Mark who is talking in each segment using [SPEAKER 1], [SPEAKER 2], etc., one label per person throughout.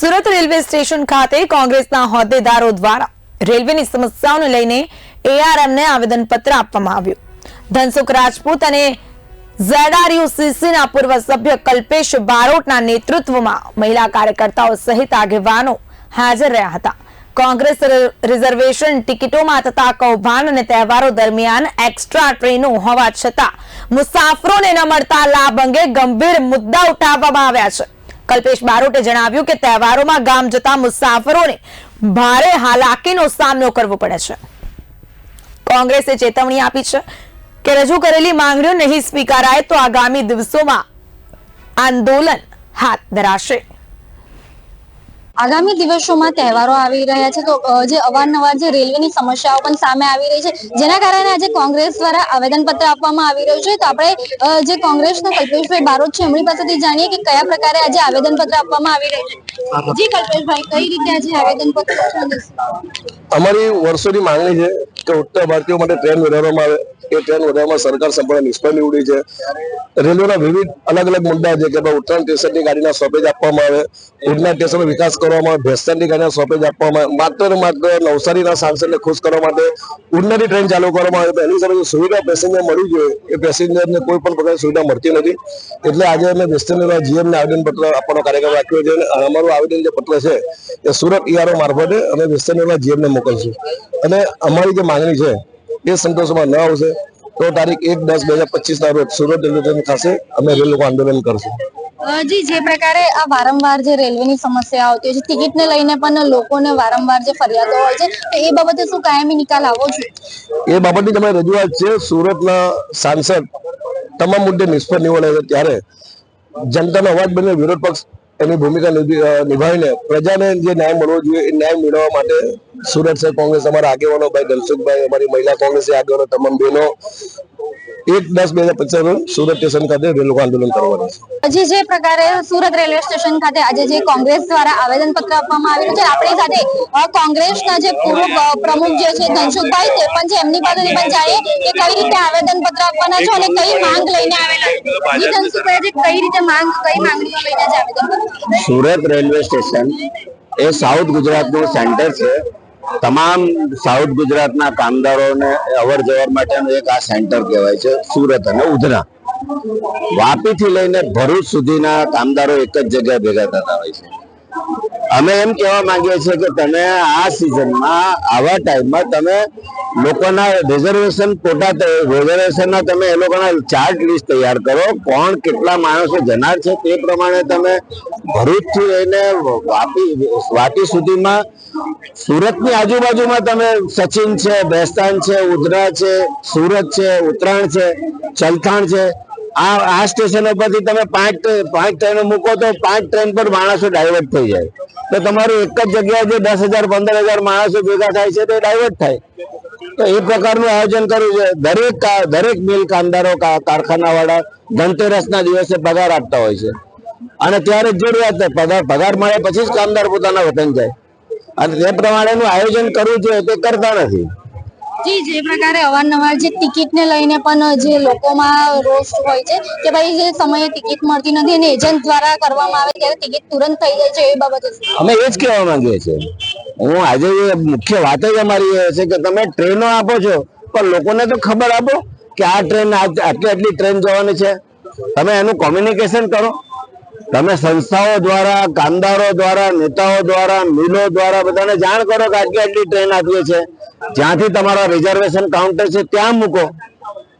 [SPEAKER 1] Surat railway station ખાતે કોંગ્રેસના હોદ્દેદારો દ્વારા રેલવેની સમસ્યાઓને લઈને એઆરએમને આવેદનપત્ર આપવામાં આવ્યું. ધનસુખ રાજપૂત અને ઝેડઆરયુસીસીના પૂર્વ સભ્ય કલ્પેશ બારોટના નેતૃત્વમાં મહિલા કાર્યકર્તાઓ સહિત આગેવાનો હાજર રહ્યા હતા. કોંગ્રેસ રિઝર્વેશન ટિકિટોમાં થતા કૌભાંડ અને તહેવારો દરમિયાન એક્સ્ટ્રા ટ્રેનો હોવા છતાં મુસાફરોને ન મળતા લાભ અંગે ગંભીર મુદ્દા ઉઠાવવામાં આવ્યા છે. કલ્પેશ બારોટે જણાવ્યું કે તહેવારોમાં ગામ જતા મુસાફરોને ભારે હાલાકીનો સામનો કરવો પડે છે. કોંગ્રેસે ચેતવણી આપી છે કે રજૂ કરેલી માંગણીઓ નહીં સ્વીકારાય તો આગામી દિવસોમાં આંદોલન હાથ ધરાશે.
[SPEAKER 2] આગામી દિવસોમાં તહેવારો આવી રહ્યા છે, તો જે અવારનવાર જે રેલવેની સમસ્યાઓ પણ સામે આવી રહી છે, જેના કારણે આજે કોંગ્રેસ દ્વારા આવેદનપત્ર આપવામાં આવી રહ્યું છે. તો આપણે જે કોંગ્રેસના કલ્પેશભાઈ બારોટ છે, એમની પાસેથી જાણીએ કે કયા પ્રકારે આજે આવેદનપત્ર આપવામાં આવી રહ્યું છે.
[SPEAKER 3] અમારી વર્ષોની માંગણી છે કે ઉત્તર ભારતીયો માટે ટ્રેન વધારવામાં આવે એ ટ્રેન વધારવામાં સરકાર સંપૂર્ણ નિષ્ફળ નીવડી છે. રેલવેના વિવિધ અલગ અલગ મુદ્દા છે, કે ભાઈ ઉત્તરાયણ સ્ટેશનની ગાડીના સ્ટોપેજ આપવામાં આવે ઉડના સ્ટેશનનો વિકાસ કરવામાં ભેસ્તરની ગાડીના સોપેજ આપવામાં માત્ર ને માત્ર નવસારીના સાંસદને ખુશ કરવા માટે ઉડનારી ટ્રેન ચાલુ કરવામાં આવે. તો એની સુવિધા પેસેન્જર મળવી જોઈએ, એ પેસેન્જરને કોઈ પણ પ્રકારની સુવિધા મળતી નથી. એટલે આજે અમે વેસ્ટર્ન જીએમને આવેદનપત્ર આપવાનો કાર્યક્રમ રાખ્યો છે. અને અમારું આવેદન જે પત્ર છે, એ સુરત ઈઆરઓ મારફતે અમે વેસ્ટર્ન જીએમને મોકલશું. અને અમારી જે માંગણી છે, એ સંતોષમાં ન આવશે. તો તારીખ એક દસ બે હજાર પચીસ ના રોજ સુરત રેલવે સ્ટેશન ખાતે અમે રેલ લોકો આંદોલન કરશું.
[SPEAKER 2] જી જે પ્રકારે આ વારંવાર જે રેલવેની સમસ્યા આવતી હોય છે ટિકિટને લઈને પણ લોકોને વારંવાર જે ફરિયાદો હોય છે તો એ બાબતે શું કાયમી નિકાલ આવવો જોઈએ
[SPEAKER 3] એ બાબતની તમારી રજૂઆત છે સુરતના સાંસદ તમામ મુદ્દે નિષ્ફળ નીવડે છે ત્યારે જનતાનો અવાજ બનીને વિરોધ પક્ષ એની ભૂમિકા નિભી- નિભાવીને પ્રજાને જે ન્યાય મળવો જોઈએ એ ન્યાય મેળવવા માટે સુરત શહેર કોંગ્રેસ, અમારા આગેવાનો ભાઈ ધનસુખભાઈ અમારી મહિલા કોંગ્રેસ આગેવાનો, તમામ બહેનો એક દસ બે હજાર પચાસ રોજ સુરત સ્ટેશન ખાતે રેલ આંદોલન કરવાનું છે.
[SPEAKER 2] હજી જે પ્રકારે સુરત રેલવે સ્ટેશન ખાતે આજે જે કોંગ્રેસ દ્વારા આવેદન પત્ર આપવામાં આવ્યું છે આપણી સાથે કોંગ્રેસના જે પૂર્વ પ્રમુખ જે છે ધનસુખભાઈ તે પણ છે. એમની પાસેથી પણ જાણીએ કે કઈ રીતે આવેદન પત્ર આપવાના છો અને કઈ માંગ લઈને આવેલા છે. ધનસુખભાઈ જે કઈ રીતે માંગ કઈ માંગણીઓ લઈને જ આવેદન
[SPEAKER 4] સુરત રેલવે સ્ટેશન એ સાઉથ ગુજરાતનું સેન્ટર છે. તમામ સાઉથ ગુજરાતના કામદારોને અવર જવર માટેનું એક આ સેન્ટર કહેવાય છે, સુરત અને ઉધના. વાપીથી લઈને ભરૂચ સુધીના કામદારો એક જ જગ્યાએ ભેગા થતા હોય છે. અમે એમ કહેવા માંગીએ છીએ કે તમે આ સિઝનમાં આવા ટાઈમમાં તમે લોકોના રિઝર્વેશન કોટા રિઝર્વેશનના તમે એ લોકોના ચાર્ટ લિસ્ટ તૈયાર કરો. કોણ કેટલા માણસો જનાર છે તે પ્રમાણે તમે ભરૂચથી લઈને વાપી વાપી સુધીમાં, સુરતની આજુબાજુમાં તમે સચિન છે, બેસ્તાન છે, ઉધરા છે, સુરત છે, ઉત્તરાયણ છે, ચલથાણ છે આ આ સ્ટેશનો પરથી તમે પાંચ પાંચ ટ્રેનો મૂકો તો પાંચ ટ્રેન પર માણસો ડાયવર્ટ થઈ જાય. તો તમારું એક જ જગ્યાએ જે દસ હજાર, પંદર હજાર માણસો ભેગા થાય છે, તે ડાયવર્ટ થાય. તો એ પ્રકારનું આયોજન કરવું છે દરેક દરેક મિલ કામદારો કારખાનાવાળા ધનતેરસના દિવસે પગાર આપતા હોય છે. અને ત્યારે જરૂરિયાત પગાર પગાર મળે પછી જ કામદાર પોતાના વતન જાય. અને તે પ્રમાણેનું આયોજન કરવું જોઈએ તે કરતા નથી.
[SPEAKER 2] જી, જે પ્રકારે અવારનવાર જે ટિકિટને લઈને પણ જે લોકોમાં રોષ હોય છે કે ભાઈ જે સમયે ટિકિટ મળતી નથી અને એજન્ટ દ્વારા કરવામાં આવે ત્યારે ટિકિટ તુરંત થઈ જાય છે એ બાબતે
[SPEAKER 4] અમે એ જ કહેવા માંગીએ છીએ. હું આજે મુખ્ય વાત જ અમારી એ છે કે તમે ટ્રેનો આપો છો, પણ લોકોને તો ખબર આપો કે આ ટ્રેન આટલી આટલી ટ્રેન જવાની છે. તમે એનું કોમ્યુનિકેશન કરો. તમે સંસ્થાઓ દ્વારા, કામદારો દ્વારા, નેતાઓ દ્વારા, મિલો દ્વારા બધાને જાણ કરો કે આટલી આટલી ટ્રેન આટલી છે. જ્યાંથી તમારા રિઝર્વેશન કાઉન્ટર છે, ત્યાં મૂકો.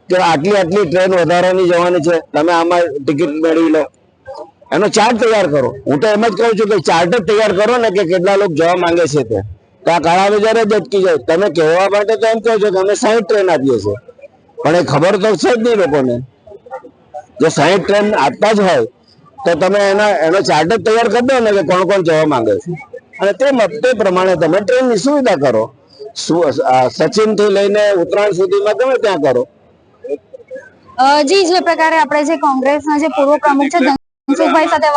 [SPEAKER 4] કે આટલી આટલી ટ્રેન વધારાની જવાની છે, તમે આમાં ટિકિટ મેળવી લો. એનો ચાર્ટ તૈયાર કરો. હું તો એમ જ કહું છું કે ચાર્ટ તૈયાર કરો ને કે કેટલા લોકો જવા માંગે છે તે. તો આ કાળા બજારે જ અટકી જાય. તમે કહેવા માટે તો એમ કહો છો કે અમે સાહીઠ ટ્રેન આપીએ છીએ. પણ એ ખબર તો છે જ નહીં લોકોને. જો સાહીઠ ટ્રેન આપતા જ હોય, તો તમે એના, એનો ચાર્ટ જ તૈયાર કરી દો ને કે કોણ કોણ જવા માંગે છે. અને તે પ્રમાણે તમે ટ્રેનની સુવિધા કરો. સચિનથી લઈને ઉત્તરાયણ સુધીમાં ગમે ત્યાં કરો.
[SPEAKER 2] જી, જે પ્રકારે આપણે જે કોંગ્રેસના જે પૂર્વ પ્રમુખ છે ધનસુખભાઈ સાથે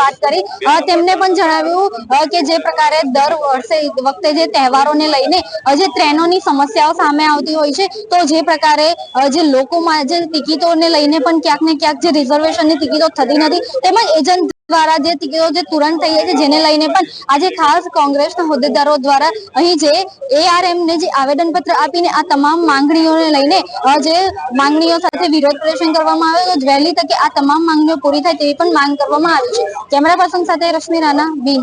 [SPEAKER 2] પણ જણાવ્યું કે જે પ્રકારે દર વર્ષે વખતે જે તહેવારોને લઈને જે ટ્રેનોની સમસ્યાઓ સામે આવતી હોય છે, તો જે પ્રકારે જે લોકોમાં જે ટિકિટોને લઈને પણ ક્યાંક ને ક્યાંક જે રિઝર્વેશનની ટિકિટો થતી નથી તેમજ એજન્ટ દ્વારા જે ટિકિટો જે તુરંત થઈ છે, જેને લઈને પણ આજે ખાસ કોંગ્રેસના હોદ્દેદારો દ્વારા અહીં જે એઆરએમ ને જે આવેદન પત્ર આપીને આ તમામ માંગણીઓને લઈને જે માંગણીઓ સાથે વિરોધ પ્રદર્શન કરવામાં આવ્યો તો વહેલી તકે આ તમામ માંગણીઓ પૂરી થાય તેવી પણ માંગ કરવામાં આવી છે. કેમેરા પર્સન સાથે રશ્મિ રાણા, બી